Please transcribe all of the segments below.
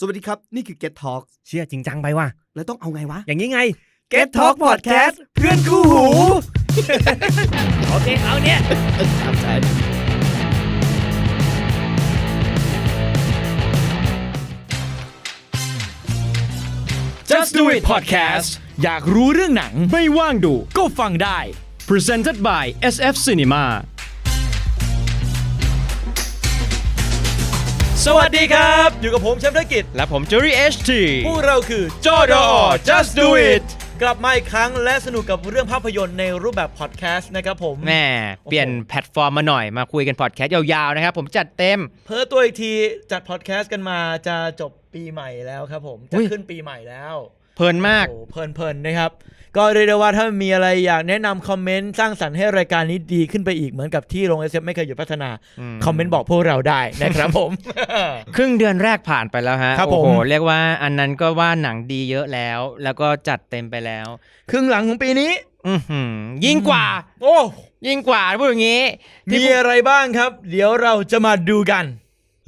สวัสดีครับ นี่คือ Get Talk เชื่อจริงจังไปว่ะ แล้วต้องเอาไงวะ อย่างนี้ไง Get Talk Podcast เพื่อนคู่หู โอเคเอาเนี้ยครับใช่ Just Do It Podcast อยากรู้เรื่องหนังไม่ว่างดูก็ฟังได้ Presented by SF Cinema สวัสดีครับ อยู่กับผมแชมป์ธนกิจ และผม Jerry HT พวกเราคือ จอดอ Just Do It กลับมาอีกครั้งและสนุกกับเรื่องภาพยนตร์ในรูปแบบพอดแคสต์นะครับผม แม่เปลี่ยนแพลตฟอร์มมาหน่อยมาคุยกันพอดแคสต์ยาวๆนะครับ ผมจัดเต็ม เพิ่ตัวอีกทีจัดพอดแคสต์กันมาจะจบปีใหม่แล้วครับผม จะอุ๊ย ขึ้นปีใหม่แล้ว เพลินมากโอ้เพลินๆนะครับ ก็เรียกได้ว่าถ้ามีอะไรอยากแนะนำคอมเมนต์สร้างสรรค์ให้รายการนี้ดีขึ้นไปอีกเหมือนกับที่โรงเอเไม่เคยหยุดพัฒนาอืมคอมเมนต์บอกพวกเราได้นะครับผม ครึ่งเดือนแรกผ่านไปแล้วฮะครับโอ้โหผมเรียกว่าอันนั้นก็ว่าหนังดีเยอะแล้ว แล้วก็จัดเต็มไปแล้ว ครึ่งหลังของปีนี้อือหือยิ่งกว่า โอ้ยิ่งกว่าพูดอย่างนี้ที่มีอะไรบ้างครับ เดี๋ยวเราจะมาดูกัน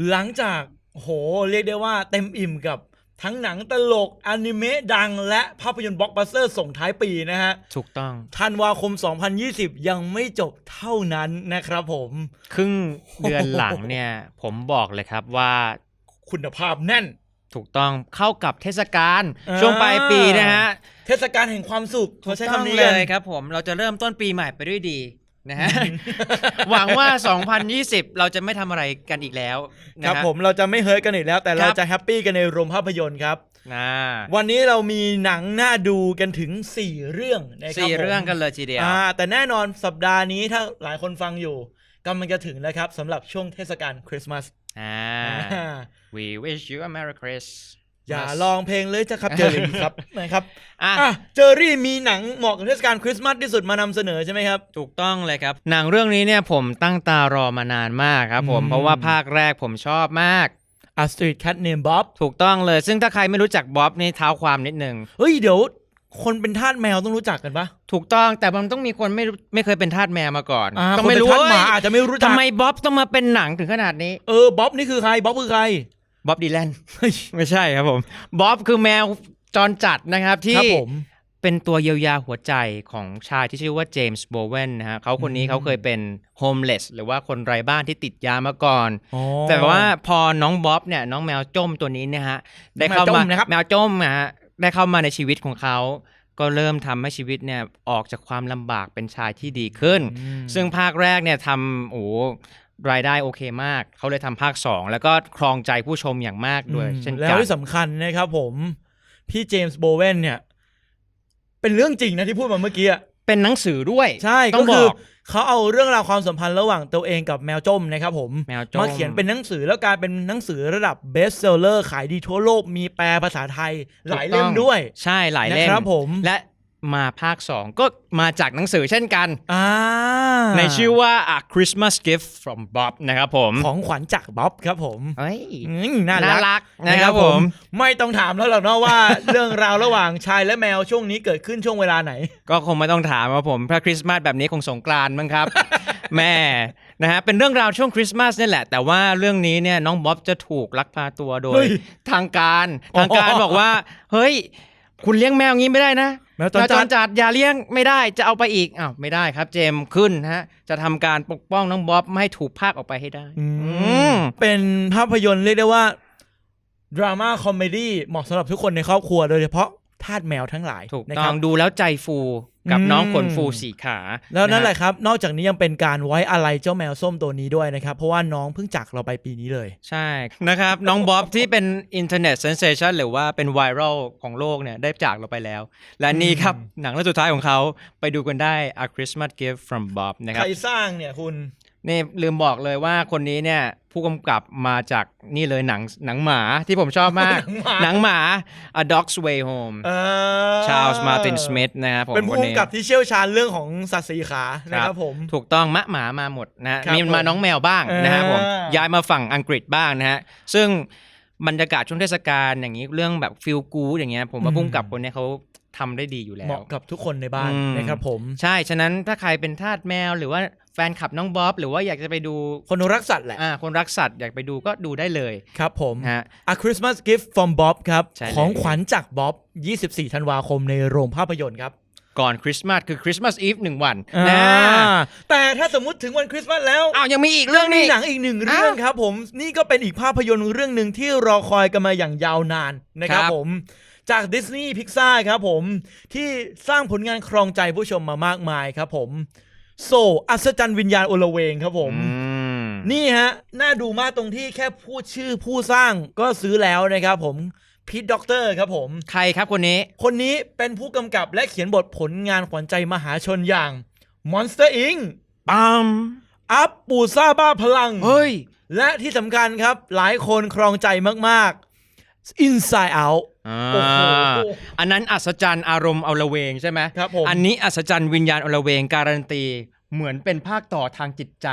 หลังจากโหเรียกได้ว่าเต็มอิ่มกับ ทั้งหนังตลกอนิเมะดังและภาพยนตร์บล็อกบัสเตอร์ส่งท้ายปีนะฮะถูกต้องธันวาคม 2020 ยังไม่จบเท่านั้นนะครับผม ครึ่งเดือนหลังเนี่ย ผมบอกเลยครับว่าคุณภาพแน่น ถูกต้องเข้ากับเทศกาลอ่าช่วงปลายปีนะฮะ เทศกาลแห่งความสุขเขาใช้ต้องคำนี้เลกันยครับผมเราจะเริ่มต้นปีใหม่ไปด้วยดี นะฮะ หวังว่า 2020 เราจะไม่ทำอะไรกันอีกแล้วคนะรับฮะผมเราจะไม่เฮิร์ตกันอีกแล้ว แต่คเรารับ จะแฮปปี้กันในโรงภาพยนตร์ครับนะวันนี้เรามีหนังน่าดูกันถึง 4 เรื่องนะครับสี่ผมเรื่องกันเลยทีเดียว อ่าแต่แน่นอนสัปดาห์นี้ถ้าหลายคนฟังอยู่กำลังจะถึงแล้วครับสำหรับช่วงเทศกาลคริสต์มาสอ่า อ่า we wish you a merry Christmas อย่าลองเพลงเลยจะครับเจอรี่ครับนะครับอะอะเจอรี่มีหนังเหมาะกับเทศกาลคริสต์มาสที่สุดมานำเสนอใช่ไหมครับ ถูกต้องเลยครับ หนังเรื่องนี้เนี่ยผมตั้งตารอมานานมากครับผมอืมเพราะว่าภาคแรกผมชอบมาก A Street Cat Named Bob ถูกต้องเลย ซึ่งถ้าใครไม่รู้จักบ๊อบนี่เท้าความนิดนึงเฮ้ยเดี๋ยวคนเป็นทาสแมวต้องรู้จักกันปะถูกต้องแต่มันต้องมีคนไม่รู้ไม่เคยเป็นทาสแมวมาก่อนอ่าต้องคนไม่เป็นรู้ทาสหมาเอ้ยอาจจะไม่รู้จักทำไมบ๊อบต้องมาเป็นหนังถึงขนาดนี้เออบ๊อบนี่คือใครบ๊อบคือใคร บ๊อบดีแลนเฮ้ยไม่ใช่ครับผมบ๊อบคือแมวจรจัดนะครับคที่รับผมเป็นตัวเยียวยาหัวใจของชายที่ชื่อว่าเจมส์โบเวนนะฮะเขาคนนี้อืมเขาเคยเป็นโฮมเลสหรือว่าคนไร้บ้านที่ติดยามาก่อนอ๋อแต่ว่าพอน้องบ๊อบเนี่ยน้องแมวจ้มตัวนี้เนี่ยฮะได้เข้าแมวจ้มามนะครับแมวจ้มนะฮะได้เข้ามาในชีวิตของเขาก็เริ่มทำให้ชีวิตเนี่ยออกจากความลำบากเป็นชายที่ดีขึ้นอืมซึ่งภาคแรกเนี่ยทำโอ้ รายได้โอเคมาก เขาเลยทำภาค 2 แล้วก็ครองใจผู้ชมอย่างมากด้วยอืมเช่นแล้กัวนที่สำคัญนะครับผม พี่เจมส์โบเวนเนี่ย เป็นเรื่องจริงนะที่พูดมาเมื่อกี้อะเป็นหนังสือด้วย ใช่ต้ก็องบคืออกเขาเอาเรื่องราวความสัมพันธ์ระหว่างตัวเองกับแมวจมนะครับผมแมวจ้มมาเขียนเป็นหนังสือแล้วกลายเป็นหนังสือระดับเบสเซลเลอร์ขายดีทั่วโลกมีแปลภาษาไทยหลายเล่มด้วย ใช่หลายเล่มนะครับผมและ มาภาค 2 ก็มาจากหนังสือเช่นกันอ่าในชื่อว่า A Christmas Gift from Bob นะครับผม ของขวัญจากบ๊อบครับผมเฮ้ยอืมน่าน่ารักรักนะครับผม ไม่ต้องถามแล้วหรอกเนาะว่าเรื่องราวระหว่างชายและแมวช่วงนี้เกิดขึ้นช่วงเวลาไหน ก็คงไม่ต้องถามว่าผมพระคริสต์มาสแบบนี้คงสงกรานต์มั้งครับ แม่นะฮะเป็นเรื่องราวช่วงคริสต์มาสนี่แหละ แต่ว่าเรื่องนี้เนี่ยน้องบ๊อบจะถูกลักพาตัวโดเฮ้ยยทางการอ๋อทางการบอกว่า เฮ้ย คุณเลี้ยงแมวงี้ไม่ได้นะ แมวจรจัดจัดอย่าเลี้ยงไม่ได้จะเอาไปอีกอ้าวไม่ได้ครับ เจมส์ขึ้นฮะ จะทำการปกป้องน้องบ๊อบไม่ให้ถูกพากออกไปให้ได้อือืมมเป็นภาพยนตร์เรียกได้ว่าดราม่าคอมเมดี้เหมาะสำหรับทุกคนในครอบครัวโดยเฉพาะ ทาสแมวทั้งหลายถูกนะต้คอรังบดูแล้วใจฟูกับอืมน้องขนฟูสีขา แล้วนั่นแหฮละครับ นอกจากนี้ยังเป็นการไว้อะไรเจ้าแมวส้มตัวนี้ด้วยนะครับ เพราะว่าน้องเพิ่งจากเราไปปีนี้เลย ใช่นะครับ น้องบ๊อบที่เป็นอินเทอร์เน็ตเซนเซชันหรือว่าเป็นไวรัลของโลกเนี่ยได้จากเราไปแล้ว และนี่ครับ หนังเรื่องสุดท้ายของเขาไปดูกันได้ A Christmas Gift from Bob นะคใครัรบสร้างเนี่ยคุณ นี่ลืมบอกเลยว่าคนนี้เนี่ยผู้กำกับมาจากนี่เลยหนังหนังหมาที่ผมชอบมาก หนังหมาหนังหมา A Dog's Way Home เออชาลส์มาตินสมิธนะครับผมเป็นผู้คนนี้กำกับที่เชี่ยวชาญเรื่องของสัตว์สีขานะครับผม ถูกต้องมะหมามาหมดนะฮะครับมีมาผมน้องแมวบ้างนะครับผมอ่าย้ายมาฝั่งอังกฤษบ้างนะฮะซึ่งบรรยากาศช่วงเทศกาลอย่างนี้เรื่องแบบฟิลกูอย่างเงี้ยผมว่าพุ่งกับคนเนี้ยเขาทำได้ดีอยู่แล้เหวมาะกับทุกคนในบ้านอืมนะครับผม ใช่ ฉะนั้นถ้าใครเป็นทาสแมวหรือว่าแฟนคลับน้องบ๊อบหรือว่าอยากจะไปดูคนรักสัตว์แหละอ่าคนรักสัตว์อยากไปดูก็ดูได้เลยครับผมนะฮะ A Christmas Gift from Bob ครับ ใช่เลย ของขวัญจากบ๊อบ 24 ธันวาคมในโรงภาพยนตร์ครับก่อนคริสต์มาสคือคริสต์มาสอีฟหนึ่งวันอ่านะแต่ถ้าสมมุติถึงวันคริสต์มาสแล้ว อ้าวยังมีอีกเรื่องนี้มีหนังอีกหนึ่งเรื่องอ้าวครับผมนี่ก็เป็นอีกภาพยนตร์เรื่องหนึ่งที่รอคอยกันมาอย่างยาวนานนะครับครับ ผมจากดิสนีย์พิกซ่าครับผมที่สร้างผลงานครองใจผู้ชมมามากมายครับผม โซอัศจรรย์วิญญาณโอลเวงครับผมอืมนี่ฮะ น่าดูมากตรงที่แค่พูดชื่อผู้สร้างก็ซื้อแล้วนะครับผมพีทด็อกเตอร์ครับผม ใครครับคนนี้ คนนี้เป็นผู้กำกับและเขียนบทผลงานขวัญใจมหาชนอย่าง Monster Inc. ปัมอัพปูซาบ้าพลัง เฮ้ย และที่สำคัญครับหลายคนครองใจมากๆ Inside Out อ่าโอ้โหอันนั้นอัศจรรย์อารมณ์เอาละเวงใช่ไหมครับผมอันนี้อัศจรรย์วิญญาณเอาละเวงการันตีเหมือนเป็นภาคต่อทางจิตใจ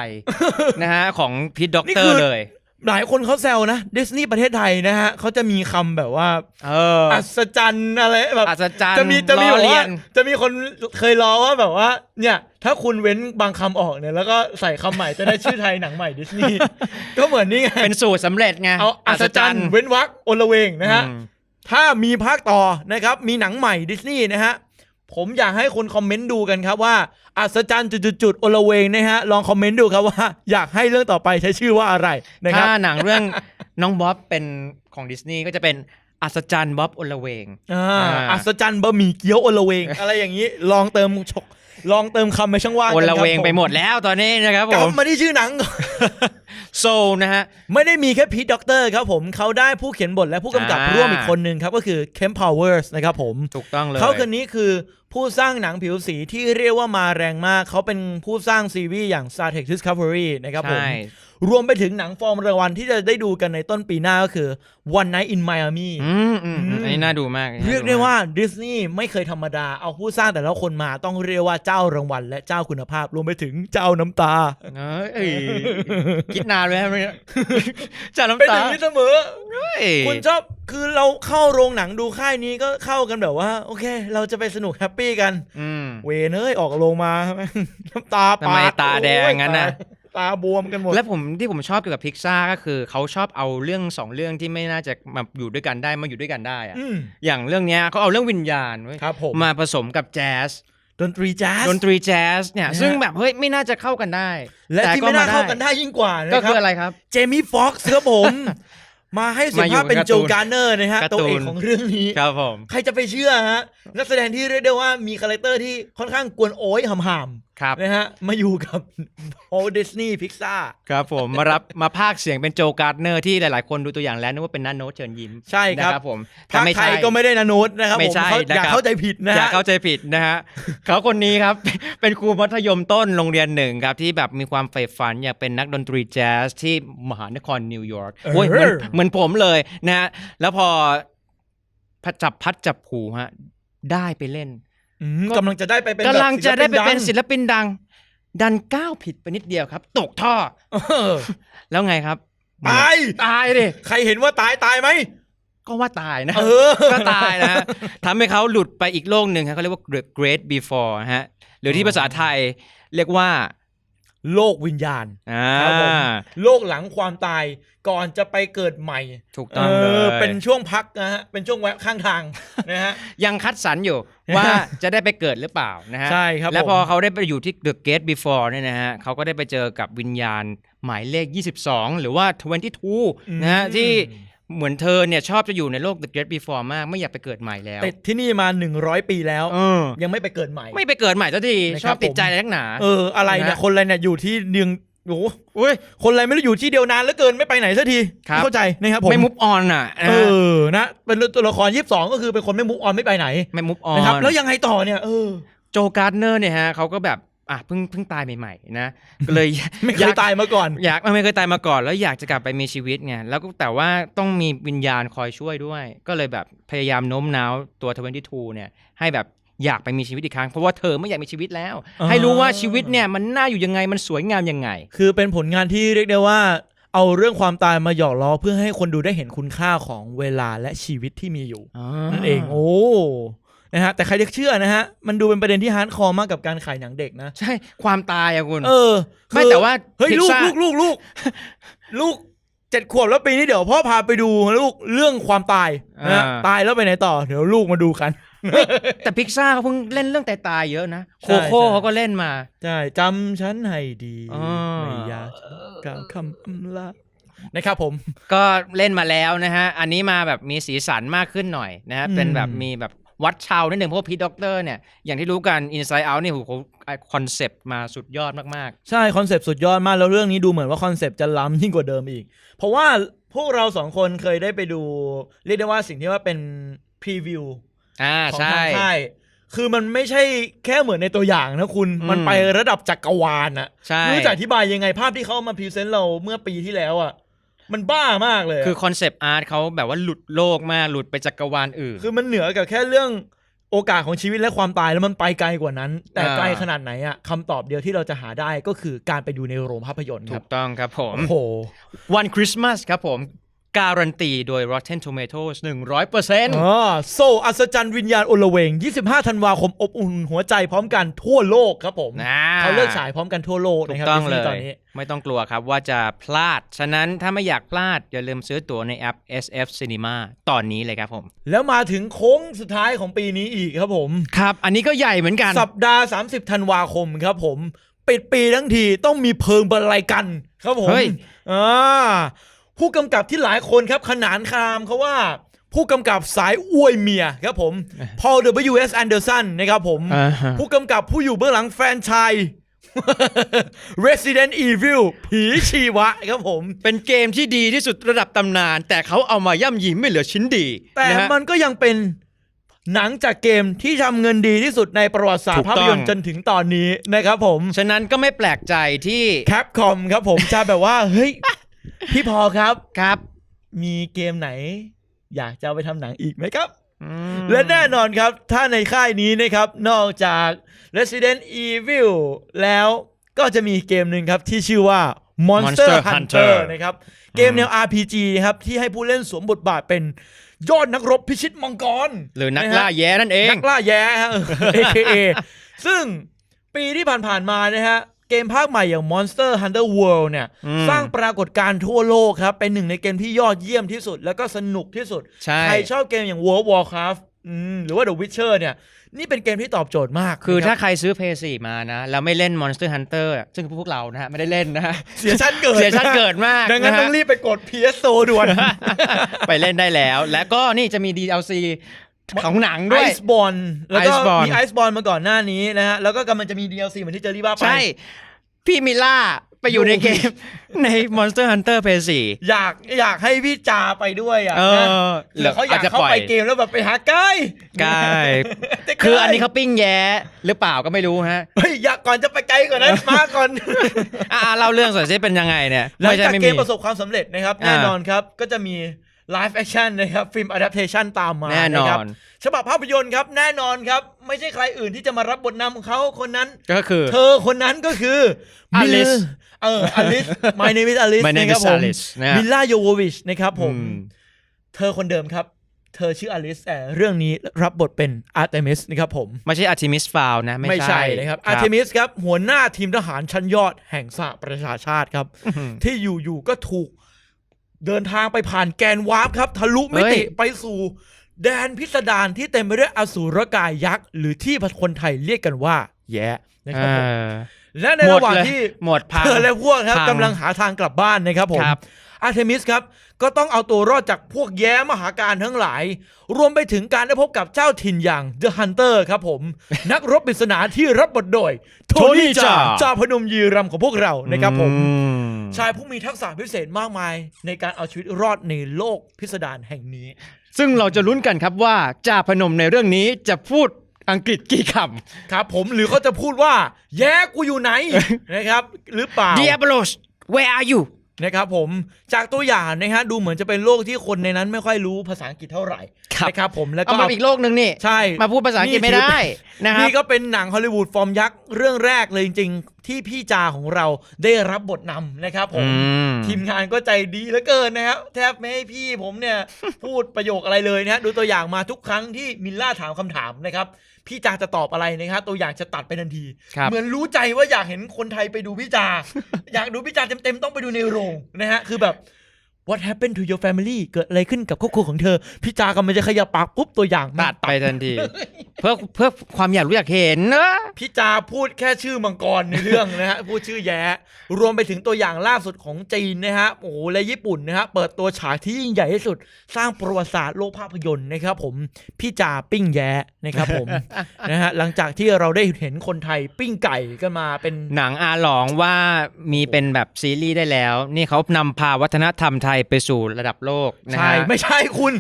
นะฮะของพีทด็อกนี่เตอคือร์เลย หลายคนเขาแซวนะดิสนีย์ประเทศไทยนะฮะเขาจะมีคำแบบว่าเอออัศจรรย์อะไรแบบ อัศจรรย์จะมีจะมีล้อแบบเลีว่ายน จะมีคนเคยล้อว่าแบบว่า เนี่ย ถ้าคุณเว้นบางคำออกเนี่ย แล้วก็ใส่คำใหม่จะได้ชื่อไทยหนังใหม่ดิสนีย์ ก็เหมือนนี่ไง เป็นสูตรสำเร็จไงเอาอัศจรรย์เว้นวรรคโอละเวงนะฮะ อืมถ้ามีภาคต่อนะครับ มีหนังใหม่ดิสนีย์นะฮะ ผมอยากให้คนคอมเมนต์ดูกันครับว่า อัศจรรย์จุดๆๆโอละเวงนะฮะลองคอมเมนต์ดูครับว่า อยากให้เรื่องต่อไปใช้ชื่อว่าอะไรนะครับถ้าหนังเรื่องน้องบ๊อบเป็นของดิสนีย์ก็จะเป็นอัศจรรย์บ๊อบอลเวงอ่าอ่าอัศจรรย์บะหมี่เกี๊ยวโอละเวง อะไรอย่างนี้ลองเติมชก ลองเติมคำไปช่างว่างอกันลครับเวงผไปหมดแล้วตอนนี้นะครับผกลับมมาที่ชื่อหนังก่อนโซนะฮะ ไม่ได้มีแค่พีทด็อกเตอร์ครับผมเขาได้ผู้เขียนบทและผู้กำกับอ่า ร่วมอีกคนหนึ่งครับ ก็คือเคมพาวเวอร์สนะครับผม ถูกต้องเลย เขาคนนี้คือผู้สร้างหนังผิวสีที่เรียกว่ามาแรงมาก เขาเป็นผู้สร้างซีรีส์อย่าง Star Trek Discovery นะครับผม ใช่รวมไปถึงหนังฟอร์มรางวัลที่จะได้ดูกันในต้นปีหน้าก็คือ One Night in Miami อืมอืมอืมอืมอันนี้น่าดูมากเรียกได้ว่าดิสนีย์ไม่เคยธรรมดา เอาผู้สร้างแต่ละคนมาต้องเรียกว่าเจ้ารางวัลและเจ้าคุณภาพ รวมไปถึงเจ้าน้ำตา เอ้ยคิดนานเลยครับเนี่ยจ่าเป็นน้ำอตาย่างนี้เสมอ เฮ้ยคุณชอบคือเราเข้าโรงหนังดูค่ายนี้ก็เข้ากันแบบว่า โอเค เราจะไปสนุกแฮปปี้กัน อืม เวเนยออกโรงมา น้ำตาทำไมปดตาแดงโอ้ยงั้นน่ะตา ตาบวมกันหมด และผมที่ผมชอบเกี่ยวกับพิกซ่าก็คือเขาชอบเอาเรื่องสองเรื่องที่ไม่น่าจะมาอยู่ด้วยกันได้มาอยู่ด้วยกันได้อะอืมอย่างเรื่องเนี้ยเขาเอาเรื่องวิญญาณเว้ยครับผมมาผสมกับแจ๊สดนตรีแจ๊ส ดนตรีแจ๊สเนี่ยนะฮะ ซึ่งแบบเฮ้ยไม่น่าจะเข้ากันได้และแต่ที่ไม่น่าด้เข้ากันได้ยิ่งกว่านะก็คคือรับอะไรครับ เจมี่ฟ็อกซ์ครับผม มาให้เสียงมาอยู่ภาพเป็นการ์โจตูนการ์เนอร์นะฮะการ์ตัวตูนเอกของเรื่องนี้ ครับผม ใครจะไปเชื่อฮะ นักแสดงที่เรียกได้ว่ามีคาแรคเตอร์ที่ค่อนข้างกวนโอยหำๆ ครับนะฮะมาอยู่กับโอดิสนีย์พิกซ่าครับผมมารับมาพากย์เสียงเป็นโจการ์ดเนอร์ที่หลาย ๆ คนดูตัวอย่างแล้วนึกว่าเป็นนันโนตเชิญยิ้มใช่ครับนะครับผมภาคไม่ไทใช่ยก็ไม่ได้นานุษนะครับไม่ผมใช่เขาอย่านะครับเข้าใจผิดนะอย่าฮะเข้าใจผิดนะฮะเขาคนนี้ครับเป็นครูมัธยมต้นโรงเรียนหนึ่งครับที่แบบมีความใฝ่ฝันอยากเป็นนักดนตรีแจ๊สที่มหานครนิวยอร์กโอ้ยเหมือนเหมือนผมเลยนะฮะแล้วพอพัดจับพัดจับผูฮะได้ไปเล่นอืม กำลังจะได้ไปเป็นกำลังจะได้ไปเป็นศิศิลลปินดัง ดันก้าวผิดไปนิดเดียวครับ ตกท่อปินดังแล้วไงครับ ตายตายดิใครเห็นว่าตายตายไหมก็ว่าตายนะเออก็ตายนะฮะทำให้เขาหลุดไปอีกโลกหนึ่งครับเขาเรียกว่า The Great Before นะฮะหรือที่ภาษาไทยเรียกว่า โลกวิญญาณอ่าครับผมโลกหลังความตายก่อนจะไปเกิดใหม่ถูกเอต้องเลอยเป็นช่วงพักนะฮะเป็นช่วงแวะข้างทางนะฮะ ยังคัดสรรอยู่ ว่าจะได้ไปเกิดหรือเปล่านะฮะใช่ครับแล้วพอผม เขาได้ไปอยู่ที่ The Gate Before เนี่ยนะฮะเขาก็ได้ไปเจอกับวิญญาณหมายเลข 22 หรือว่า 22 นะฮะที่ เหมือนเธอเนี่ยชอบจะอยู่ในโลก The Gate Before มาก ไม่อยากไปเกิดใหม่แล้วติดที่นี่มา 100 ปีแล้ว เออ ยังไม่ไปเกิดใหม่ ไม่ไปเกิดใหม่สักทีนะครับชอบติดใจผม อะไรนักหนา เอออะไรเนี่ยนะ คนอะไรเนี่ยอยู่ที่เนืองโอ้โหอุ้ย คนอะไรไม่รู้อยู่ที่เดียวนานเหลือเกินไม่ไปไหนสักทีครับ ไม่เข้าใจนะครับผมไม่มุฟออนอะเออนะ เป็นตัวละครยี่สิบสองก็คือเป็นคนไม่มุกออนไม่ไปไหนไม่มุฟออนนะครับแล้วยังไงต่อเนี่ยเออ โจการ์ดเนอร์เนี่ยฮะเขาก็แบบ อะเพิ่งเพิ่งตายใหม่ๆนะก็เลยไม่เคอยยากตายมาก่อน อยากไม่เคยตายมาก่อน แล้วอยากจะกลับไปมีชีวิตไงแล้วก็แต่ว่าต้องมีวิญญาณคอยช่วยด้วย ก็เลยแบบพยายามโน้มน้าวตัว22เนี่ยให้แบบอยากไปมีชีวิตอีกครั้ง เพราะว่าเธอไม่อยากมีชีวิตแล้วอ่าให้รู้ว่าชีวิตเนี่ยมันน่าอยู่ยังไงมันสวยงามยังไง คือเป็นผลงานที่เรียกได้ว่า เอาเรื่องความตายมาหยอกล้อเพื่อให้คนดูได้เห็นคุณค่าของเวลาและชีวิตที่มีอยู่นั่นเองโอ้ นะฮะแต่ใครจะเชื่อนะฮะมันดูเป็นประเด็นที่ฮาร์ดคอร์มากกับการขายหนังเด็กนะ ใช่ความตายอะคุณ เออไม่คือแต่ว่าเฮ้ยลูก Pixar ลูกลูกลูกลูกเจ็ดขวบแล้วปีนี้เดี๋ยวพ่อพาไปดูลูกเรื่องความตายนะฮะอ่า ตายแล้วไปไหนต่อเดี๋ยวลูกมาดูกัน แต่พิกซ่าเขาเพิ่งเล่นเรื่องแต่ตายเยอะนะโคใช่โค่ใช่ เขาก็เล่นมา ใช่จำฉันให้ดีอ่า ไม่อยากกล่าวคำอำลานะครับผม ก็เล่นมาแล้วนะฮะ อันนี้มาแบบมีสีสันมากขึ้นหน่อยนะฮะ อืม เป็นแบบมีแบบ วัดเชานิดหนึ่งเพราะว่าพีด็อกเตอร์เนี่ย อย่างที่รู้กัน Inside Out นี่โหคอนเซปต์มาสุดยอดมากใช่ คอนเซปต์สุดยอดมาก แล้วเรื่องนี้ดูเหมือนว่าคอนเซปต์จะล้ำยิ่งกว่าเดิมอีก เพราะว่าพวกเราสองคนเคยได้ไปดู เรียกได้ว่าสิ่งที่ว่าเป็นพรีวิวๆอ่าของใช่ทางค่ายคือมันไม่ใช่แค่เหมือนในตัวอย่างนะคุณอืมมันไประดับจักรวาลอะใช่ไม่รู้จะอธิบายยังไงภาพที่เขาเอามาพรีเซนต์เราเมื่อปีที่แล้วอะ มันบ้ามากเลยอะคือคอนเซปต์อาร์ตเขาแบบว่าหลุดโลกมาก หลุดไปจักรวาลอื่น คือมันเหนือกับแค่เรื่องโอกาสของชีวิตและความตายแล้วมันไปไกลกว่านั้น แต่อ่าไกลขนาดไหนอะคำตอบเดียวที่เราจะหาได้ก็คือการไปดูในโรงภาพยนตร์คถูรับกต้องครับผม โอ้โห วันคริสต์มาสครับผม การันตีโดย Rotten Tomatoes 100%อ๋อโซอัศจรรย์วิญญาณโอลเวง 25 ธันวาคมอบอุ่นหัวใจพร้อมกันทั่วโลกครับผมอ่าเขาเลิกฉายพร้อมกันทั่วโลกถูนะกครับต้อง Disney เลยตอนนี้ไม่ต้องกลัวครับว่าจะพลาด ฉะนั้นถ้าไม่อยากพลาด อย่าลืมซื้อตั๋วในแอป SF Cinema ตอนนี้เลยครับผม แล้วมาถึงโค้งสุดท้ายของปีนี้อีกครับผม ครับ อันนี้ก็ใหญ่เหมือนกัน สัปดาห์ 30 ธันวาคมครับผม ปิดปีทั้งทีต้องมีเพลิงบรรลัยกัน ครับผมเฮ้ยอ่า ผู้กำกับที่หลายคนครับ ขนานคามเขาว่าผู้กำกับสายอวยเมียครับผม Paul W.S. Anderson นะครับผมอ่าฮะผู้กำกับผู้อยู่เบื้องหลังแฟรนไชาย Resident Evil ผีชีวะครับผม เป็นเกมที่ดีที่สุดระดับตำนาน แต่เขาเอามาย่ำยีไม่เหลือชิ้นดีแต่นะฮะ มันก็ยังเป็นหนังจากเกมที่ทำเงินดีที่สุดในประวัติศาสตถูร์กภาต้พองยนตร์จนถึงตอนนี้นะครับผม ฉะนั้นก็ไม่แปลกใจที่ แคปคอมครับผมจะแบบว่า เฮ้ย พี่พอครับ ครับ มีเกมไหน อยากจะเอาไปทำหนังอีกไหมครับอืมและแน่นอนครับ ถ้าในค่ายนี้นะครับ นอกจาก Resident Evil แล้วก็จะมีเกมหนึ่งครับที่ชื่อว่า Monster, Monster Hunter, Hunter นะครับ เกมแนว RPG ครับ ที่ให้ผู้เล่นสวมบทบาทเป็นยอดนักรบพิชิตมังกรหรือนักนะฮะล่าแย้นั่นเอง นักล่าแย้ฮะ AKA ซึ่งปีที่ผ่านๆมานะฮะ เกมภาคใหม่อย่าง Monster Hunter World เนี่ยอืมสร้างปรากฏการณ์ทั่วโลกครับ เป็นหนึ่งในเกมที่ยอดเยี่ยมที่สุด แล้วก็สนุกที่สุดใช่ใครชอบเกมอย่าง World of Warcraft อืมหรือว่า The Witcher เนี่ย นี่เป็นเกมที่ตอบโจทย์มาก คือนะถ้ารับใครซื้อ PS4 มานะ แล้วไม่เล่น Monster Hunter อะซึ่งพวกเรานะฮะ ไม่ได้เล่นนะฮะ เสียชาติเกิด เสียชาติเกิดมากดังนั้นนะฮะต้องรีบไปกด PS ด่วน ไปเล่นได้แล้ว และก็นี่จะมี DLC ของหนังด้วย Iceborne แล้วก็ Iceborne มี Iceborne มาก่อนหน้านี้นะฮะ แล้วก็กำลังจะมี DLC เหมือนที่เจอรี่ว่าไป ใช่ พี่มิล่าไปอยู่ในเกม ใน Monster Hunter PS4 อยากอยากให้พี่จาไปด้วยอะเอนะอหรือเขาอยากเข้าไปเกมแล้วแบบไปหาใกล้ใกล้แต่ใกล้คืออันนี้เขาปิ้งแย้หรือเปล่าก็ไม่รู้ฮะ เฮ้ยอยากก่อนจะไปไกลกว่านั้น มาก่อน อ่าเล่าเรื่องส่วนซิเป็นยังไงเนี่ยหลังไม่ใช่จากไม่เกมี มประสบความสำเร็จนะครับ อ่า แน่นอนครับ ก็จะมี ไลฟ์แอคชั่นนะครับฟิล์มอะดัปเทชันตามมาแน่นอครับน ฉบับภาพยนตร์ครับแน่นอนครับ ไม่ใช่ใครอื่นที่จะมารับบทนำของเขาคนนั้น ก็คือ เธอคนนั้นก็คือ Alice มิลเอออลิส My name is Alice My name นะครับ is ผม Alice นะฮะ มิลล่าโยโววิชนะครับผม อืม เธอคนเดิมครับ เธอชื่ออลิสแต่เรื่องนี้รับบทเป็นอาร์เตมิสนะครับผม ไม่ใช่ Artemis Fowl นะ ไม่ไม่ใช่นะครับอาร์เทมิสครับ หัวหน้าทีมทหารชั้นยอดแห่งสหประชาชาติครับอื้อหือที่อยู่ๆก็ถูก เดินทางไปผ่านแกนวาร์ปครับ ทะลุมิติเฮ้ยไปสู่แดนพิสดารที่เต็มไปด้วยอสูรกายยักษ์ หรือที่คนไทยเรียกกันว่า แย่นะครับผมเออและในหมดระหว่างเลยที่หมดพังเธอและพวกครับพังกำลังหาทางกลับบ้านนะครับผมครับอาร์เทมิสครับ ก็ต้องเอาตัวรอดจากพวกแย้มหาการทั้งหลาย รวมไปถึงการได้พบกับเจ้าถิ่นอย่าง The Hunter ครับผม นักรบปริศนาที่รับบทโดย โทนี่ Tony จ่า Jaa จ่าพนมยีรำของพวกเรานะครับผมอืมชายผู้มีทักษะพิเศษมากมาย ในการเอาชีวิตรอดในโลกพิสดารแห่งนี้ ซึ่งเราจะลุ้นกันครับว่าจ่าพนมในเรื่องนี้จะพูดอังกฤษกี่คครับผมหรือเขาจะพูดว่า แย้กูอยู่ไหนนะครับ หรือเปล่าำ Diablos where are you นะครับผมจากตัวอย่างนะฮะดูเหมือนจะเป็นโลกที่คนในนั้นไม่ค่อยรู้ภาษาอังกฤษเท่าไหร่ครับ นะครับผมแล้วเอาก็มาอีกโลกหนึ่งนี่ ใช่ มาพูดภาษาอังกฤษไม่ได้นะครับ นี่ก็เป็นหนังฮอลลีวูดฟอร์มยักษ์เรื่องแรกเลยจริงๆ ที่พี่จาของเราได้รับบทนำนะครับผม อืม ทีมงานก็ใจดีเหลือเกินนะครับ แทบไม่ให้พี่ผมเนี่ย พูดประโยคอะไรเลยนะฮะดูตัวอย่างมาทุกครั้งที่มิลล่าถามคำถามนะครับ พี่จาจะตอบอะไรนะครับ ตัวอย่างจะตัดไปทันที ครับ เหมือนรู้ใจว่าอยากเห็นคนไทยไปดูพี่จา อยากดูพี่จาเต็มๆต้องไปดูในโรงนะฮะคือแบบ what happened to your family เกิดอะไรขึ้นกับครอบครัวของเธอ พี่จากำลังจะขยับปากปุ๊บตัวอย่างมันตัดไปทันที เพื่อเพื่อความอยากรู้อยากเห็นนะพี่จาพูดแค่ชื่อมังกรในเรื่องนะฮะ พูดชื่อแย้รวมไปถึงตัวอย่างล่าสุดของจีนนะฮะ โอ้โหและญี่ปุ่นนะฮะ เปิดตัวฉากที่ยิ่งใหญ่ที่สุด สร้างประวัติศาสตร์โลกภาพยนตร์นะครับผม พี่จาปิ้งแย้นะครับผม นะฮะ หลังจากที่เราได้เห็นคนไทยปิ้งไก่กันมาเป็นหนังอาหลองว่ามีเป็นแบบซีรีส์ได้แล้ว นี่เขานำพาวัฒนธรรมไทยไปสู่ระดับโลกนะใช่ฮะไม่ใช่คุณ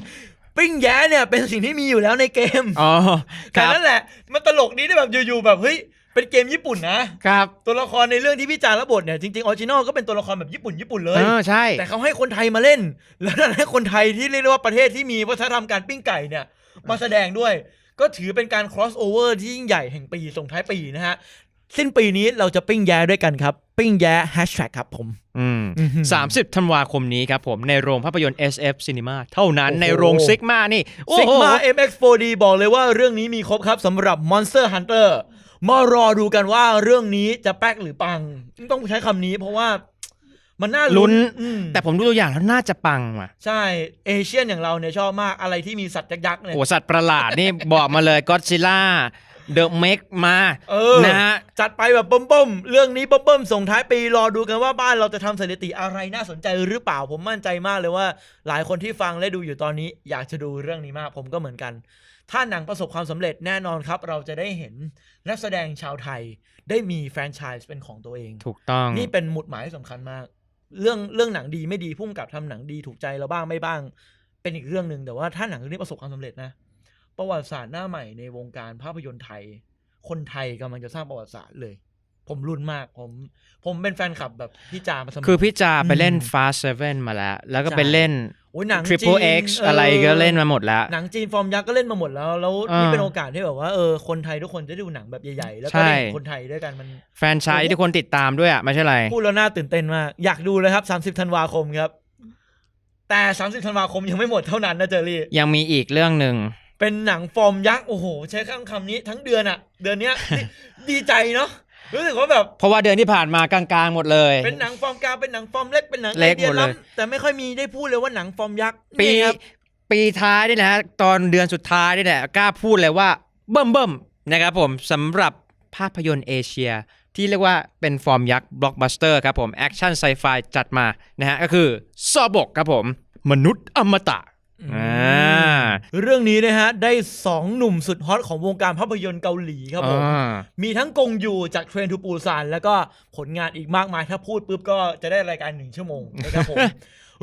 ปิ้งแย้เนี่ยเป็นสิ่งที่มีอยู่แล้วในเกมอ๋อคแต่รับนั่นแหละ มันตลกดีที่แบบอยู่ๆแบบเฮ้ยเป็นเกมญี่ปุ่นนะครับตัวละครในเรื่องที่พี่จาระบทเนี่ยจริงๆออริจินอลก็เป็นตัวละครแบบญี่ปุ่นญี่ปุ่นเลยเออใช่ แต่เขาให้คนไทยมาเล่น แล้วนั่นให้คนไทยที่เรียกได้ว่าประเทศที่มีวัฒนธรรมการปิ้งไก่เนี่ยมาแสดงด้วย ก็ถือเป็นการ cross over ที่ยิ่งใหญ่แห่งปีส่งท้ายปีนะฮะ สิ้นปีนี้เราจะปิ้งแย้ด้วยกันครับ ปิ้งแย้ hashtag ครับผมอืมอื้อหือสามสิบธันวาคมนี้ครับผมในโรงภาพยนตร์ SF Cinema เท่านั้นโอ้โหในโรงซิกมานี่โอ้ซิกโหมา MX4D บอกเลยว่าเรื่องนี้มีครบครับสำหรับ Monster Hunter มารอดูกันว่าเรื่องนี้จะแป๊กหรือปัง ต้องใช้คำนี้เพราะว่ามันน่าลุ้ลุ้นอืมแต่ผมดูตัวอย่างแล้วน่าจะปังว่ะ ใช่ เอเชียนอย่างเราเนี่ยชอบมากอะไรที่มีสัตว์ยักษ์ๆเนี่ยโอ้สัตว์ประหลาดนี่บอกมาเลยก็ซิล่า เดอะเมกมาเออนะฮะจัดไปแบบเบิ่มๆ เรื่องนี้เบิ่มๆ ส่งท้ายปีรอดูกันว่าบ้านเราจะทำสถิติอะไรน่าสนใจหรือเปล่าผมมั่นใจมากเลยว่า หลายคนที่ฟังและดูอยู่ตอนนี้ อยากจะดูเรื่องนี้มาก ผมก็เหมือนกัน ถ้าหนังประสบความสำเร็จแน่นอนครับ เราจะได้เห็นนักแสดงชาวไทยได้มีแฟรนไชส์เป็นของตัวเอง ถูกต้องนี่เป็นหมุดหมายที่สำคัญมาก เรื่องเรื่องหนังดีไม่ดีพุ่มกับทำหนังดีถูกใจเราบ้างไม่บ้าง เป็นอีกเรื่องหนึ่งแต่ว่าถ้าหนังเรื่องนี้ประสบความสำเร็จนะ ประวัติศาสตร์หน้าใหม่ในวงการภาพยนตร์ไทย คนไทยกำลังจะสร้างประวัติศาสตร์เลย ผมรุนมากผมผมเป็นแฟนคลับแบบพี่จามาเสมอคือพี่จาไปเล่นอืม Fast Seven มาแล้ว แล้วก็ใช่ไปเล่นโอ้ยหนัง Triple จีน X อะไรก็เล่นมาหมดแล้ว หนังจีนฟอร์มยักษ์ก็เล่นมาหมดแล้ว แล้วอ่านี่นี่เป็นโอกาสที่แบบว่าเออคนไทยทุกคนจะได้ดูหนังแบบใหญ่ๆ แล้วก็ใช่ได้เห็นคนไทยด้วยกันมันแฟนชายที่คนติดตามด้วยอะไม่ใช่อะไรพูดแล้วน่าตื่นเต้นมากอยากดูเลยครับ30ธันวาคมครับแต่ 30ธันวาคมยังไม่หมดเท่านั้นนะเจอรี่ยังมีอีกเรื่องหนึ่ง เป็นหนังฟอร์มยักษ์โอ้โห ใช้คำคำนี้ทั้งเดือนอะเดือนเนี้ยดีดีใจเนาะรู้สึกว่าแบบเพราะว่าเดือนที่ผ่านมากลางๆหมดเลย เป็นหนังฟอร์มกลางเป็นหนังฟอร์มเล็กเป็นหนังเล็กไอดียหมดเลยล้ำแต่ไม่ค่อยมีได้พูดเลยว่าหนังฟอร์มยักษ์ปีนี่ครับปีท้ายนี่แหละตอนเดือนสุดท้ายนี่แหละกล้าพูดเลยว่าเบิ่มเบิ่มๆนะครับผมสำหรับภาพยนตร์เอเชีย ที่เรียกว่าเป็นฟอร์มยักษ์บล็อกบัสเตอร์ครับผมแอคชั่นไซไฟจัดมานะฮะก็คือซอบกครับผม มนุษย์อมตะ อ่าเรื่องนี้นะฮะ ได้สองหนุ่มสุดฮอตของวงการภาพยนตร์เกาหลีครับผม อ่า มีทั้งกงยูจากเทรนทูปูซานแล้วก็ผลงานอีกมากมาย ถ้าพูดปุ๊บก็จะได้รายการหนึ่งชั่วโมงนะครับผม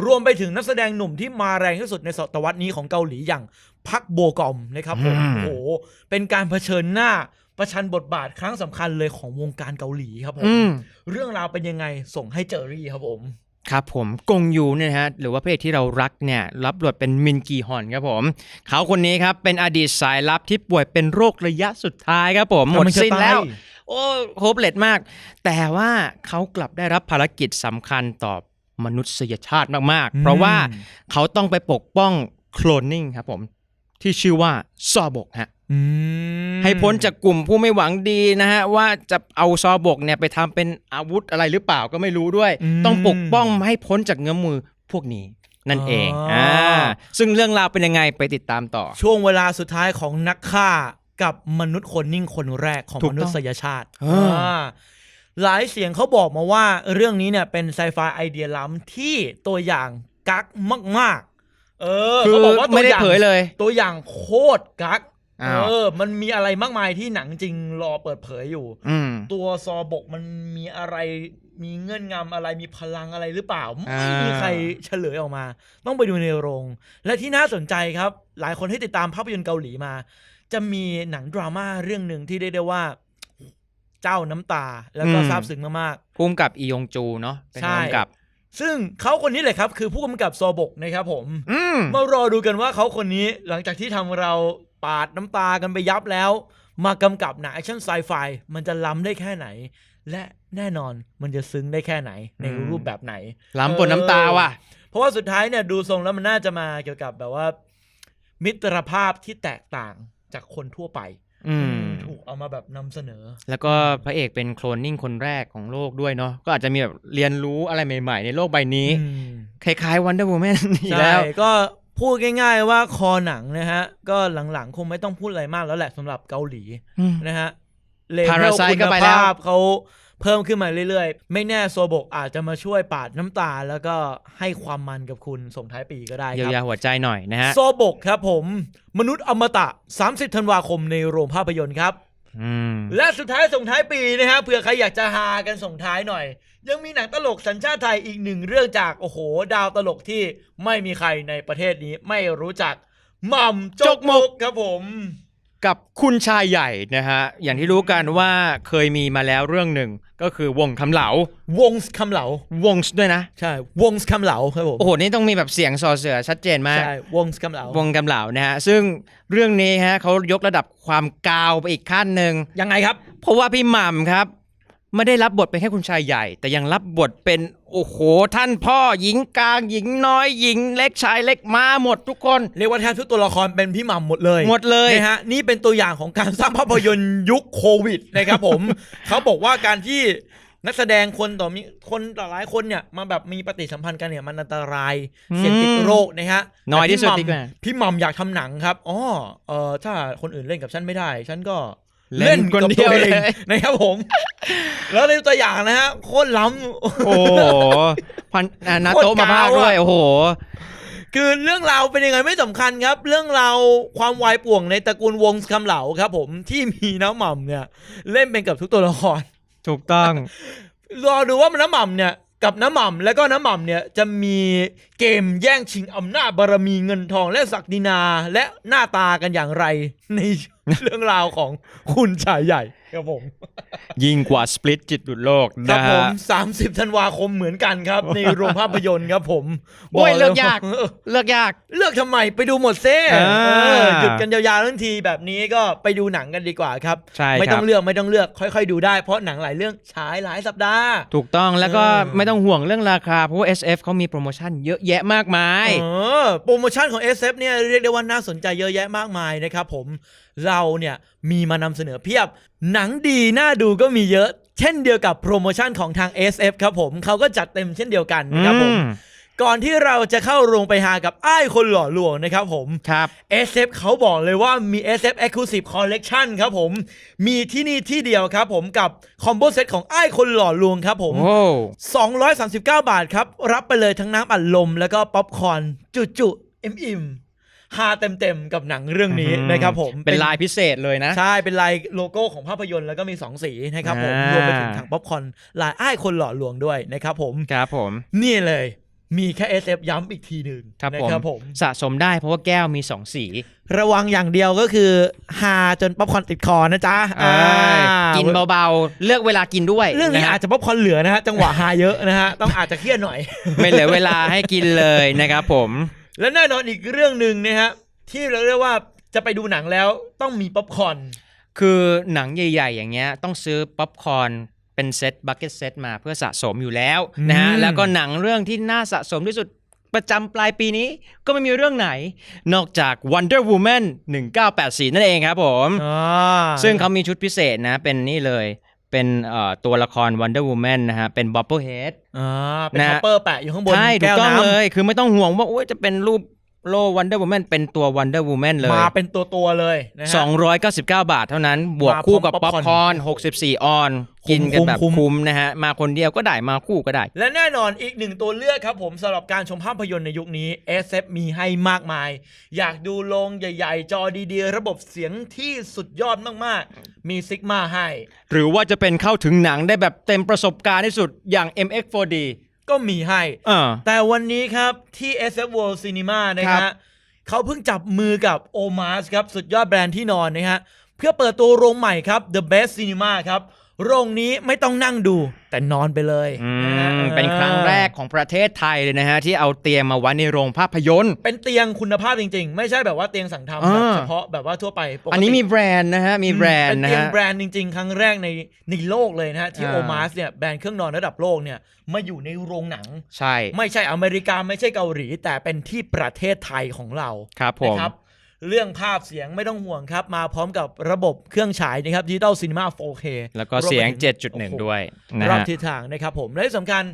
รวมไปถึงนักแสดงหนุ่มที่มาแรงที่สุดในศตวรรษนี้ของเกาหลีอย่างพักโบกอมนะครับผมอืม โอ้โหเป็นการเผชิญหน้าประชันบทบาทครั้งสำคัญเลยของวงการเกาหลีครับผม อืม เรื่องราวเป็นยังไงส่งให้เจอรี่ครับผม ครับผมกงยูเนี่ยนะฮะหรือว่าพระเอกที่เรารักเนี่ยรับบทเป็นมินกีฮอนครับผมเขาคนนี้ครับเป็นอดีตสายลับที่ป่วยเป็นโรคระยะสุดท้ายครับผมหมดสิ้นแล้ว โอ้โฮปเลตมาก แต่ว่าเขากลับได้รับภารกิจสำคัญต่อมนุษยชาติมากอืๆมเพราะว่าเขาต้องไปปกป้องโคลนนิ่งครับผมที่ชื่อว่าซอบกฮะอืม ให้พ้นจากกลุ่มผู้ไม่หวังดีนะฮะ ว่าจะเอาซอบกเนี่ยไปทำเป็นอาวุธอะไรหรือเปล่าก็ไม่รู้ด้วย ต้องปกป้องไม่ให้พ้นจากเงื้อมือพวกนี้นั่นเองอ่าซึ่งเรื่องราวเป็นยังไงไปติดตามต่อ ช่วงเวลาสุดท้ายของนักฆ่ากับมนุษย์คนนิ่งคนแรกของถูกมต้องนุษยชาติเอออ่าหลายเสียงเขาบอกมาว่าเรื่องนี้เนี่ยเป็นไซไฟไอเดียล้ำที่ตัวอย่างกักมาก ๆ เออคือเขาบอกว่าตัวไม่ได้อย่างเผยเลย ตัวอย่างโคตรกักอ้าว เออ มันมีอะไรมากมายที่หนังจริงรอเปิดเผยอยู่อืมตัวซอบกมันมีอะไรมีเงื่อนงำอะไรมีพลังอะไรหรือเปล่า ไม่อ่ามีมีใครเฉลยออกมา ต้องไปดูในโรง และที่น่าสนใจครับ หลายคนที่ติดตามภาพยนตร์เกาหลีมา จะมีหนังดราม่าเรื่องหนึ่งที่ได้ได้ว่าเจ้าน้ำตาแล้วก็อืมซาบซึ้งมากพุ่มกับอียงจูเนาะเป็นใช่พุ่มกับๆซึ่งเขาคนนี้แหละครับ คือผู้กำกับซอบกนะครับผมอืมมารอดูกันว่าเขาคนนี้หลังจากที่ทำเรา ปาดน้ำตากันไปยับแล้ว มากำกับหนังแอคชั่นไซไฟมันจะล้ำได้แค่ไหน และแน่นอนมันจะซึ้งได้แค่ไหนในอืมรูปแบบไหนล้ำบนน้ำตาว่ะ เพราะว่าสุดท้ายเนี่ยดูทรงแล้วมันน่าจะมาเกี่ยวกับแบบว่า มิตรภาพที่แตกต่างจากคนทั่วไปอืมถูกเอามาแบบนำเสนอ แล้วก็พระเอกเป็นโคลนนิ่งคนแรกของโลกด้วยเนาะก็อาจจะมีแบบเรียนรู้อะไรใหม่ ๆ ในโลกใบนี้อืมคล้ายๆ Wonder Woman อีกใช่แล้วก็ พูดง่าย ๆ ว่าคอหนังนะฮะ ก็หลังๆ คงไม่ต้องพูดอะไรมากแล้วแหละสำหรับเกาหลีอืม นะฮะเลเวล Parasite คุก็ณไปแล้ว ภาพเขาเพิ่มขึ้นมาเรื่อยๆ ไม่แน่โซโบกอาจจะมาช่วยปาดน้ำตา แล้วก็ให้ความมันกับคุณส่งท้ายปีก็ได้คเยียรัวยาบหัวใจหน่อยนะฮะโซโบกครับผม มนุษย์อมตะ 30 ธันวาคมในโรงภาพยนตร์ครับ อืมและสุดท้ายส่งท้ายปีนะฮะเผื่อใครอยากจะฮากันส่งท้ายหน่อย ยังมีหนังตลกสัญชาติไทยอีกหนึ่งเรื่องจากโอ้โห ดาวตลกที่ไม่มีใครในประเทศนี้ไม่รู้จักหม่ำจกมกครับผมกับคุณชายใหญ่นะฮะอย่างที่รู้กันว่าเคยมีมาแล้วเรื่องหนึ่งก็คือวงคำเหลาวงส์คำเหลาวงส์ด้วยนะใช่วงส์คำเหลาครับผมโอ้โหนี่ต้องมีแบบเสียงซอเสือชัดเจนมากใช่วงส์คำเหลาวงกำเหลานะฮะซึ่งเรื่องนี้ฮะเขายกระดับความกาวไปอีกขั้นหนึ่งยังไงครับ เพราะว่าพี่หม่ำครับ ไม่ได้รับบทเป็นแค่คุณชายใหญ่ แต่ยังรับบทเป็นโอ้โหท่านพ่อหญิงกลางหญิงน้อยหญิงเล็กชายเล็กมาหมดทุกคน เรียกว่าแทบทุกตัวละครเป็นพี่หม่ำหมดเลยหมดเลยนะฮะนี่เป็นตัวอย่างของการสร้างภาพยนตร์ยุคโควิดนะครับผม เขาบอกว่าการที่นักแสดงคนต่อมีคนต่อหลายคนเนี่ยมาแบบมีปฏิสัมพันธ์กันเนี่ยมันอันตรายเสี่ยงติดโรคนะฮะน้อยที่สุดแต่ดีพี่กหว่าม่ำพี่หม่ำอยากทำหนังครับอ๋อเออถ้าคนอื่นเล่นกับฉันไม่ได้ ฉันก็ เล่นคนเดียวกับตัวเลยองนะครับผม แล้วในตัวอย่างนะฮะโคตรล้ำโอ้โหพันอ่านาโตะมาพากย์ด้วย โอ้โห คือเรื่องราวเป็นยังไงไม่สำคัญครับ เรื่องราวความวายป่วงในตระกูลวงศ์คำเหลาครับ ผมที่มีน้ำหม่ำเนี่ย เล่นเป็นกับทุกตัวละครถูกต้องรอดูว่าน้ำหม่ำเนี่ยกับน้ำหม่ำแล้วก็น้ำหม่ำเนี่ยจะมีเกมแย่งชิงอำนาจบารมีเงินทองและศักดินาและหน้าตากันอย่างไรใน เรื่องราวของคุณชายใหญ่ ครับผม ยิ่งกว่าสปลิตจิตดุดโลกครับนะผฮะม30ธันวาคมเหมือนกันครับ ในโรงภาพยนตร์ครับผมโอ้ยบเลือกยาก เออเลือกยาก เลือกทำไมไปดูหมดเซ่อ่าเออหยุดกันยาวๆทั้งทีแบบนี้ก็ไปดูหนังกันดีกว่าครับ ใช่ไม่คต้รัอบ งเลือกไม่ต้องเลือกค่อย ๆ ดูได้เพราะหนังหลายเรื่องฉายหลายสัปดาห์ ถูกต้องแล้วก็เออ ไม่ต้องห่วงเรื่องราคา เพราะว่า SF เขามีโปรโมชั่นเยอะแยะมากมาย เออโปรโมชั่นของ SF เนี่ยเรียกได้ว่าน่าสนใจเยอะแยะมากมายนะครับผมเราเนี่ยมีมานำเสนอเพียบหนังดีน่าดูก็มีเยอะ เช่นเดียวกับโปรโมชั่นของทาง SF ครับผมเขาก็จัดเต็มเช่นเดียวกันนะครับผมอืมก่อนที่เราจะเข้าโรงไปหากับอ้ายคนหล่อลวงนะครับผมครับ SF เขาบอกเลยว่ามี SF Exclusive Collection ครับผม มีที่นี่ที่เดียวครับผมกับคอมโบเซตของอ้ายคนหล่อลวงครับผมโอ้239 บาทครับ รับไปเลยทั้งน้ำอัดลมแล้วก็ป๊อปคอร์นจุจุๆอิ่มอิ่มๆ ฮาเต็มเต็มๆกับหนังเรื่องนี้นะครับผมเป็นลายพิเศษเลยนะ ใช่ เป็นลายโลโก้ของภาพยนตร์แล้วก็มี 2 สีนะครับผมอ่ารรวมไปถึงถังป๊อปคอร์นลายอ้ายคนหล่อลวงด้วยนะครับผมครับผมนี่เลยมีแค่ SF ย้ำอีกทีหนึ่งครับนะผมครับผมสะสมได้เพราะว่าแก้วมีสองสี ระวังอย่างเดียวก็คือฮาจนป๊อปคอร์นติดคอนะจ๊ะเอ้ยอ่ากินเบาๆ เลือกเวลากินด้วย เรื่องนี้ะฮะอาจจะป๊อปคอร์นเหลือนะฮะจังหวะฮาเยอะนะฮะ ต้องอาจจะเครียดหน่อย ไม่เหลือเวลาให้กินเลยนะครับผม และแน่นอนอีกเรื่องหนึ่งนะฮะที่เราเรียกว่าจะไปดูหนังแล้วต้องมีป๊อปคอร์นคือหนังใหญ่ ๆ อย่างเงี้ยต้องซื้อป๊อปคอร์นเป็นเซตบักเก็ตเซตมาเพื่อสะสมอยู่แล้วนะฮะอืมแล้วก็หนังเรื่องที่น่าสะสมที่สุดประจำปลายปีนี้ก็ไม่มีเรื่องไหน นอกจาก Wonder Woman 1984 นั่นเองครับผมอ่าซึ่งเขามีชุดพิเศษนะ เป็นนี่เลย เป็นเอ่อตัวละคร Wonder Woman นะฮะ เป็น Bobblehead อ่าเป็นนะท็อปเปอร์แปะอยู่ข้างบนใช่ถูแก้กวต้องน้ำเลย คือไม่ต้องห่วงว่าโอ้ยจะเป็นรูปโล Wonder Woman เป็นตัว Wonder Woman เลย มาเป็นตัวตัวๆเลยนะฮะ299 บาทเท่านั้น บวกมาคู่กับพร้ป๊ออมปคอร์น64 ออนคุ้มกินกันแบบคุ้มคุ้มนะฮะ มาคนเดียวก็ได้มาคู่ก็ได้ และแน่นอนอีกหนึ่งตัวเลือกครับผมสำหรับการชมภาพยนตร์ในยุคนี้ SF มีให้มากมาย อยากดูโรงใหญ่ ๆ จอดีๆ ระบบเสียงที่สุดยอดมากๆ มีซิกมาให้ หรือว่าจะเป็นเข้าถึงหนังได้แบบเต็มประสบการณ์ที่สุดอย่าง MX4D ก็มีให้ อ่า แต่วันนี้ครับที่ SF World Cinema นะครัฮะบ เขาเพิ่งจับมือกับ o m a s ครับ สุดยอดแบรนด์ที่นอนนะฮะ เพื่อเปิดตัวโรงใหม่ครับ The Best Cinema ครับ โรงนี้ไม่ต้องนั่งดู แต่นอนไปเลยอืนะฮะมเป็นครั้งแรกของประเทศไทยเลยนะฮะ ที่เอาเตียงมาไว้ในโรงภาพยนตร์ เป็นเตียงคุณภาพจริง ๆ ไม่ใช่แบบว่าเตียงสั่งทำอ่าแบบเฉพาะแบบว่าทั่วไปปกติอันนี้มีแบรนด์นะฮะมีแบรนเป็ด์นนะเตียงฮะแบรนด์จริง ๆ ครั้งแรกในในโลกเลยนะฮะที่อ่าโอมาสเนี่ยแบรนด์เครื่องนอนระดับโลกเนี่ยมาอยู่ในโรงหนังใช่ ไม่ใช่อเมริกาไม่ใช่เกาหลี แต่เป็นที่ประเทศไทยของเราครับผมนะครับ เรื่องภาพเสียงไม่ต้องห่วงครับ มาพร้อมกับระบบเครื่องฉายนะครับดิจิตอลซีนีมา 4K แล้วก็เสียงรวมไปถึโอ้โห7.1 ด้วยนะรอบฮะทิศทางนะครับผมและที่สำคัญ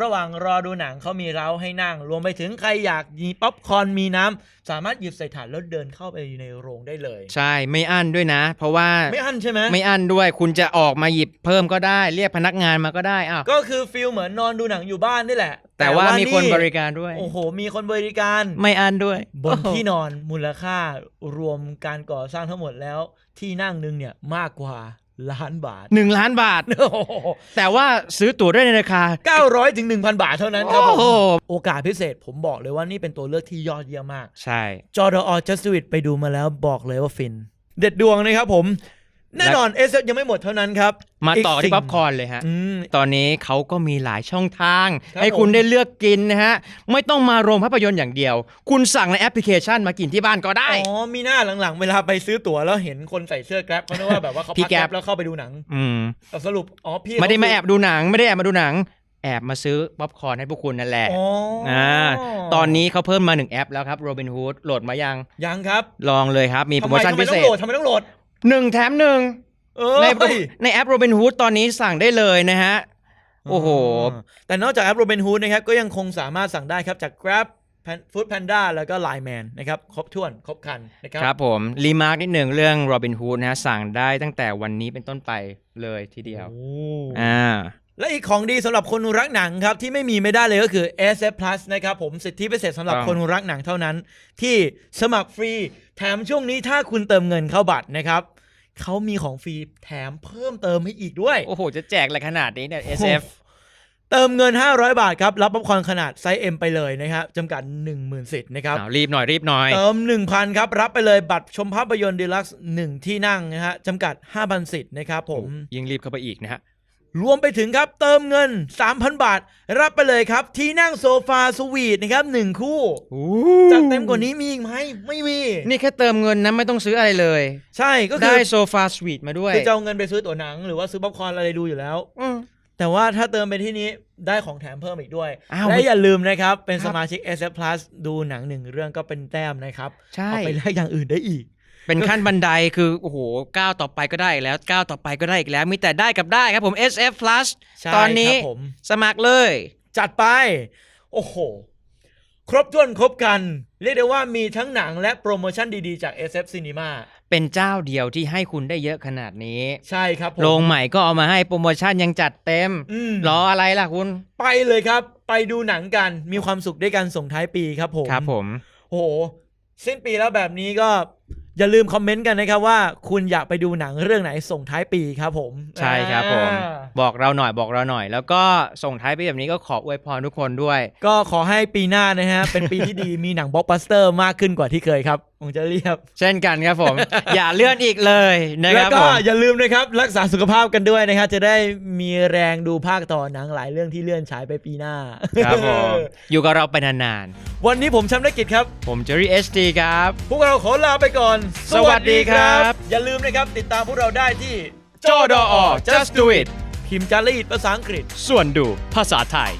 ระหว่างรอดูหนังเขามีเล้าให้นั่ง รวมไปถึงใครอยากมีป๊อปคอร์นมีน้ำสามารถหยิบใส่ถาดแล้วเดินเข้าไปในโรงได้เลย ใช่ไม่อั้นด้วยนะ เพราะว่าไม่อั้นใช่ไหมไม่อั้นด้วยคุณจะออกมาหยิบเพิ่มก็ได้ เรียกพนักงานมาก็ได้อ้าวก็คือฟิลเหมือนนอนดูหนังอยู่บ้านนี่แหละ แต่ว่ามีคนบริการด้วย โอ้โห มีคนบริการไม่อั้นด้วย บนที่นอนมูลค่ารวมการก่อสร้างทั้งหมดแล้ว ที่นั่งหนึงเนี่ยมากกว่า ล้านบาทหนึ่งล้านบาท แต่ว่าซื้อตั๋วได้ในราคา 900ถึง1,000 บาทเท่านั้นครับผโอ้มโหโอกาสพิเศษผมบอกเลยว่านี่เป็นตัวเลือกที่ยอดเยี่ยมมาก ใช่จอร์ดอ just do it ไปดูมาแล้วบอกเลยว่าฟิน เด็ดดวงนะครับผม แน่นอนเอสยังไม่หมดเท่านั้นครับ มาต่อที่สิ่งป๊อปคอร์นเลยฮะอืมตอนนี้เขาก็มีหลายช่องทางครับให้คุณผมได้เลือกกินนะฮะ ไม่ต้องมาโรงภาพยนตร์อย่างเดียว คุณสั่งในแอปพลิเคชันมากินที่บ้านก็ได้ อ๋อ มีหน้าหลังๆ เวลาไปซื้อตั๋วแล้วเห็นคนใส่เสื้อแกร็บเขาคิดว่าแบบว่าเขาพี่พักแกร็แกร็บบแล้วเข้าไปดูหนัง อืมแต่สรุปอ๋อพี่ไม่ได้มาแอบเขดูหนังไม่ได้แอบมาดูหนังแอบมาซื้อป๊อปคอร์นให้พวกคุณนั่นแหละอ๋อออ่าตอนนี้เขาเพิ่มมาหนึ่งแอปแล้วครับ Robinhood โหลดมายัง ยังครับ ลองเลยครับ มีโปรโมชั่นทำไมพิเศทำไมต้องษโหลดทำไมต้องโหลด หนึ่งแถมหนึ่งเออในในแอป Robinhood ตอนนี้สั่งได้เลยนะฮะ โอ้โห แต่นอกจากแอป Robinhood นะครับ ก็ยังคงสามารถสั่งได้ครับจาก Grab Pan- Food Panda แล้วก็ Line Man นะครับ ครบถ้วน ครบครันนะครับ ครับผม รีมาร์กนิดหนึ่งเรื่อง Robinhood นะฮะสั่งได้ตั้งแต่วันนี้เป็นต้นไปเลยทีเดียว โอ้ อ่า และอีกของดีสำหรับคนรักหนังครับที่ไม่มีไม่ได้เลยก็คือ SF Plus นะครับผมสิทธิพิเศษสำหรับต้องคนรักหนังเท่านั้น ที่สมัครฟรี แถมช่วงนี้ถ้าคุณเติมเงินเข้าบัตรนะครับเขามีของฟรีแถมเพิ่มเติมให้อีกด้วย โอ้โห จะแจกอะไรขนาดนี้เนี่ย SF เติมเงิน 500 บาทครับ รับป๊อปคอร์นขนาดไซส์ M ไปเลยนะครับจำกัด 10,000สิทธิ์นะครับอ้าวรีบหน่อยรีบหน่อย เติม 1,000 ครับ รับไปเลยบัตรชมภาพยนตร์ดีลักซ์1ที่นั่งนะฮะจำกัด 5,000สิทธิ์นะครับผมยิ่งรีบเข้าไปอีกนะฮะ รวมไปถึงครับเติมเงิน 3,000 บาท รับไปเลยครับ ที่นั่งโซฟาสวีทนะครับหนึ่งคู่จัดเต็มกว่านี้มีอีกไหมไม่มี นี่แค่เติมเงินนะไม่ต้องซื้ออะไรเลย ใช่ก็คืได้อโซฟาสวีทมาด้วยคือจะเอาเงินไปซื้อตั๋วหนัง หรือว่าซื้อป๊อปคอร์นอะไรดูอยู่แล้วอืมแต่ว่าถ้าเติมไปที่นี้ได้ของแถมเพิ่มอีกด้วยอ้าวและอย่าลืมนะครับ เป็นครับสมาชิก SF Plus ดูหนังหนึ่งเรื่องก็เป็นแต้มนะครับใช่เอาไปแลกอย่างอื่นได้อีก เป็นขั้นบันไดคือโอ้โหก้าวต่อไปก็ได้อีกแล้วก้าวต่อไปก็ได้อีกแล้ว มีแต่ได้กับได้ครับผม SF Plus ใช่ตอนนี้ครับผม สมัครเลย จัดไป โอ้โห ครบถ้วนครบกัน เรียกได้ว่ามีทั้งหนังและโปรโมชั่นดีๆ จาก SF Cinema เป็นเจ้าเดียวที่ให้คุณได้เยอะขนาดนี้ใช่ครับผมโรงใหม่ก็เอามาให้โปรโมชั่นยังจัดเต็มอืมรออะไรล่ะคุณไปเลยครับ ไปดูหนังกัน มีความสุขด้วยกันส่งท้ายปีครับผม ครับผม โอ้โห สิ้นปีแล้วแบบนี้ก็ อย่าลืมคอมเมนต์กันนะครับว่าคุณอยากไปดูหนังเรื่องไหนส่งท้ายปีครับผมใช่ครับผม อ่าบอกเราหน่อยบอกเราหน่อย แล้วก็ส่งท้ายไปแบบนี้ก็ขออวยพรทุกคนด้วย ก็ขอให้ปีหน้านะฮะ เป็นปีที่ดีมีหนังบล็อกบัสเตอร์มากขึ้นกว่าที่เคยครับผมจะเรียบ เช่นกันครับผม อย่าเลื่อนอีกเลยนะคแล้วรับก็ผมอย่าลืมนะครับรักษาสุขภาพกันด้วยนะครับจะได้มีแรงดูภาคต่อหนังหลายเรื่องที่เลื่อนฉายไปปีหน้าครับผมอยู่กับเราไปนานวันนี้ผมชำได้กิจครับๆผมเจอรี่เอสทีครับ พวกเราขอลาไปก่อน สวัสดีครับ อย่าลืมนะครับติดตามพวกเราได้ที่จอดอ just do it พิมพ์จารีตภาษาอังกฤษ ส่วนดูภาษาไทย